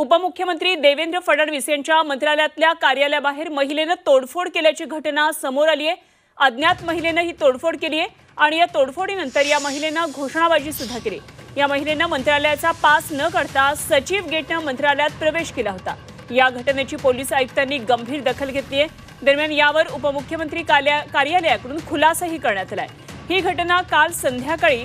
उपमुख्यमंत्री देवेंद्र फडणवीस यांच्या मंत्रालयातल्या कार्यालयाबाहेर महिलेनं तोडफोड केल्याची घटना समोर आली आहे. अज्ञात महिलेनं ही तोडफोड केली आहे आणि या तोडफोडीनंतर या महिलेनं घोषणाबाजी सुद्धा केली. या महिलेनं मंत्रालयाचा पास न करता सचिव गेटनं मंत्रालयात प्रवेश केला होता. या घटनेची पोलीस आयुक्तांनी गंभीर दखल घेतली आहे. दरम्यान यावर उपमुख्यमंत्री कार्यालयाकडून खुलासाही करण्यात आलाय ही घटना काल संध्याकाळी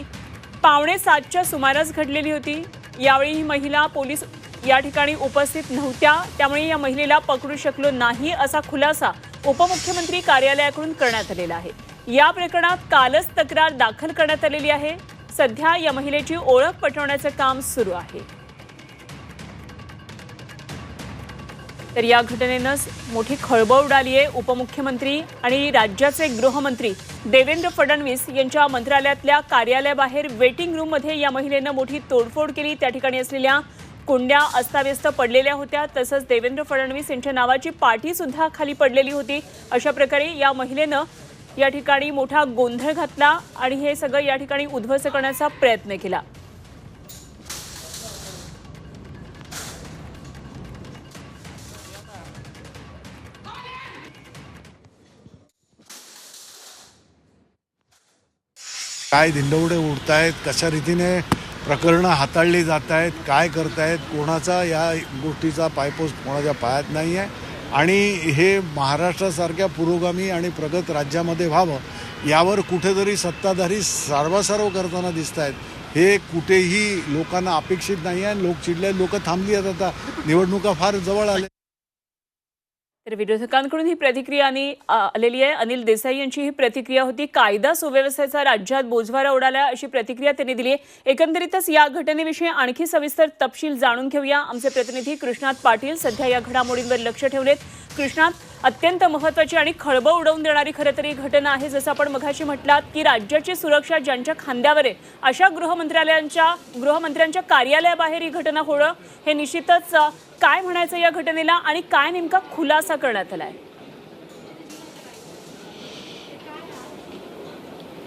पावणे सातच्या सुमारास घडलेली होती. यावेळी ही महिला पोलीस या ठिकाणी उपस्थित नव्हत्या. त्यामुळे या महिलेला पकडू शकलो नाही असा खुलासा उपमुख्यमंत्री कार्यालयाकडून करण्यात आलेला आहे. या प्रकरणात कालच तक्रार दाखल करण्यात आलेली आहे. सध्या या महिलेची ओळख पटवण्याचं काम सुरू आहे. तर या घटनेनं मोठी खळबळ उडाली आहे उपमुख्यमंत्री आणि राज्याचे गृहमंत्री देवेंद्र फडणवीस यांच्या मंत्रालयातल्या कार्यालयाबाहेर वेटिंग रूममध्ये या महिलेनं मोठी तोडफोड केली. त्या ठिकाणी असलेल्या कुंड्या अस्ताव्यस्त पडलेल्या होत्या. तसंच देवेंद्र फडणवीस यांच्या नावाची पाठीसुद्धा खाली पडलेली होती. अशा प्रकारे या महिलेनं या ठिकाणी मोठा गोंधळ घातला आणि हे सगळं या ठिकाणी उद्ध्वस्त करण्याचा प्रयत्न केला. काय धिंडवडे उडत आहेत कशा रीतीने प्रकरणं हाताळली जात आहेत काय करतायत कोणाचा या गोष्टीचा पायपोस कोणाच्या पायात नाही आहे. आणि हे महाराष्ट्रासारख्या पुरोगामी आणि प्रगत राज्यामध्ये व्हावं यावर कुठेतरी सत्ताधारी सार्वसार्व करताना दिसत आहेत. हे कुठेही लोकांना अपेक्षित नाही आहे लोक चिडले लोक थांबली आहेत आता. निवडणुका फार जवळ आल्या. तर विरोधकांकडून ही प्रतिक्रिया आलेली आहे. अनिल देसाई यांची ही प्रतिक्रिया होती. कायदा सुव्यवस्थेचा राज्यात बोजवारा उडाला अशी प्रतिक्रिया त्यांनी दिली आहे. एकंदरीतच या घटनेविषयी आणखी सविस्तर तपशील जाणून घेऊया. आमचे प्रतिनिधी कृष्णात पाटील सध्या या घडामोडींवर लक्ष ठेवलेत. कृष्णात अत्यंत महत्वाची आणि खळबळ उडवून देणारी खरं तर ही घटना आहे. जसं आपण मघाशी म्हटलात की राज्याची सुरक्षा ज्यांच्या खांद्यावर आहे अशा गृहमंत्रालयांच्या गृहमंत्र्यांच्या कार्यालयाबाहेर ही घटना होणं हे निश्चितच काय म्हणायचं या घटनेला आणि काय नेमका खुलासा करण्यात आलाय?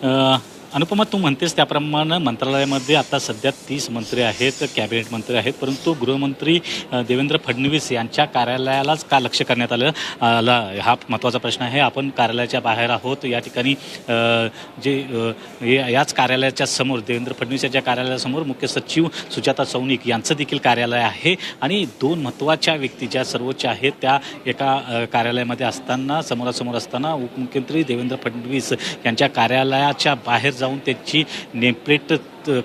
आहे अनुपमा तू म्हणतेस त्याप्रमाणे मंत्रालयामध्ये आता सध्या तीस मंत्री आहेत कॅबिनेट मंत्री आहेत परंतु गृहमंत्री देवेंद्र फडणवीस यांच्या कार्यालयालाच का लक्ष करण्यात आलं? आला हा महत्त्वाचा प्रश्न आहे. आपण कार्यालयाच्या बाहेर आहोत. या ठिकाणी जे या- याच कार्यालयाच्या समोर देवेंद्र फडणवीस यांच्या कार्यालयासमोर मुख्य सचिव सुजाता सौनिक यांचं देखील कार्यालय आहे. आणि दोन महत्त्वाच्या व्यक्ती ज्या सर्वोच्च आहेत त्या एका कार्यालयामध्ये असताना समोरासमोर असताना उपमुख्यमंत्री देवेंद्र फडणवीस यांच्या कार्यालयाच्या बाहेर जाऊन त्यांची नेमप्लेट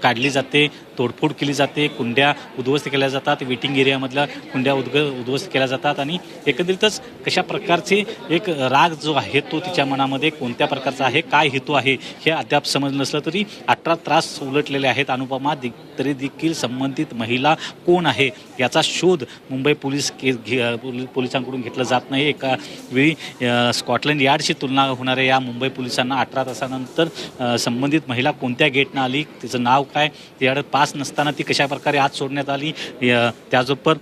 काढली जाते तोडफोड केली जाते कुंड्या उद्ध्वस्त केल्या जातात वेटिंग एरियामधल्या कुंड्या उद्ग उद्ध्वस्त केल्या जातात आणि एकंदरीतच कशा प्रकारचे एक राग जो आहे तो तिच्या मनामध्ये कोणत्या प्रकारचा आहे काय हेतू आहे हे अद्याप समज नसलं तरी अठरा त्रास उलटलेले आहेत. अनुपमा दि- तरी देखील संबंधित महिला कोण आहे याचा शोध मुंबई पोलीस केस घे पोलिसांकडून घेतला जात नाही. एका वेळी स्कॉटलंड यार्डशी तुलना होणाऱ्या या मुंबई पोलिसांना अठरा तासानंतर संबंधित महिला कोणत्या गेटनं आली तिचं नाव काय? त्याकडे पास नसताना ती कशा प्रकारे आत सोडण्यात आली? त्याचबरोबर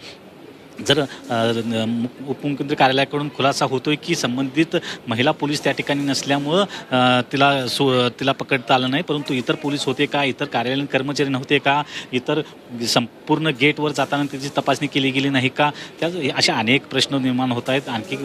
जर मु- उपमुख्यमंत्री कार्यालयाकडून खुलासा होतोय की संबंधित महिला पोलीस त्या ठिकाणी नसल्यामुळं तिला सो तिला पकडता आलं नाही परंतु इतर पोलीस होते का? इतर कार्यालयीन कर्मचारी नव्हते का? इतर संपूर्ण गेटवर जाताना त्याची तपासणी केली गेली नाही का? त्या अशा अनेक प्रश्न निर्माण होत आहेत. आणखी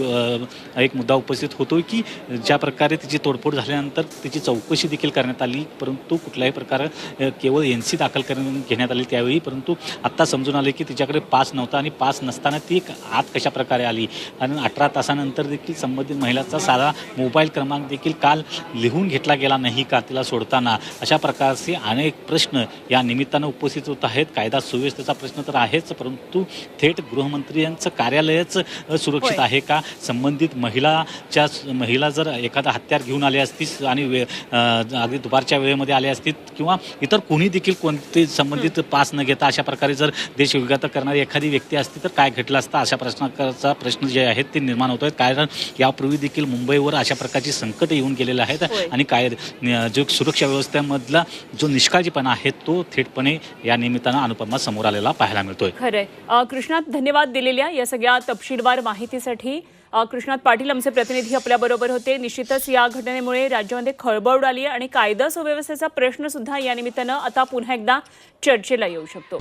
एक मुद्दा उपस्थित होतोय की ज्या प्रकारे तिची तोडफोड झाल्यानंतर तिची चौकशी देखील करण्यात आली परंतु कुठल्याही प्रकारे केवळ एन सी दाखल करण्यात घेण्यात आली त्यावेळी परंतु आत्ता समजून आले की तिच्याकडे पास नव्हता आणि पास नसता नसताना ती आत कशा प्रकारे आली? आणि अठरा तासानंतर देखील संबंधित महिलाचा साधा मोबाईल क्रमांक देखील काल लिहून घेतला गेला नाही का तिला सोडताना? अशा प्रकारचे अनेक प्रश्न या निमित्तानं उपस्थित होत आहेत. कायदा सुव्यवस्थेचा प्रश्न तर आहेच परंतु थेट गृहमंत्री यांचं कार्यालयच सुरक्षित. आहे का? संबंधित महिलाच्या महिला जर एखादा हत्यार घेऊन आल्या असतीस आणि वे अगदी दुपारच्या वेळेमध्ये आल्या असतील किंवा इतर कोणी देखील कोणते संबंधित पास न घेता अशा प्रकारे जर देश विघात करणारी एखादी व्यक्ती असती तर काय घडलं असतं अशा प्रश्नाचा प्रश्न जे आहेत ते निर्माण होत आहेत कारण यापूर्वी देखील मुंबईवर अशा प्रकारची संकट येऊन गेलेले आहेत. आणि काय जो सुरक्षा व्यवस्थेमधला जो निष्काळजीपणा आहे तो थेटपणे या निमित्तानं अनुपमा समोर आलेला पाहायला मिळतोय. खरंय. कृष्णात धन्यवाद दिलेल्या या सगळ्या तपशीलवार माहितीसाठी कृष्णात पाटील आमचे प्रतिनिधी आपल्या बरोबर होते. निश्चितच या घटनेमुळे राज्यामध्ये खळबळ उडाली आणि कायदा सुव्यवस्थेचा प्रश्न सुद्धा या निमित्तानं आता पुन्हा एकदा चर्चेला येऊ शकतो.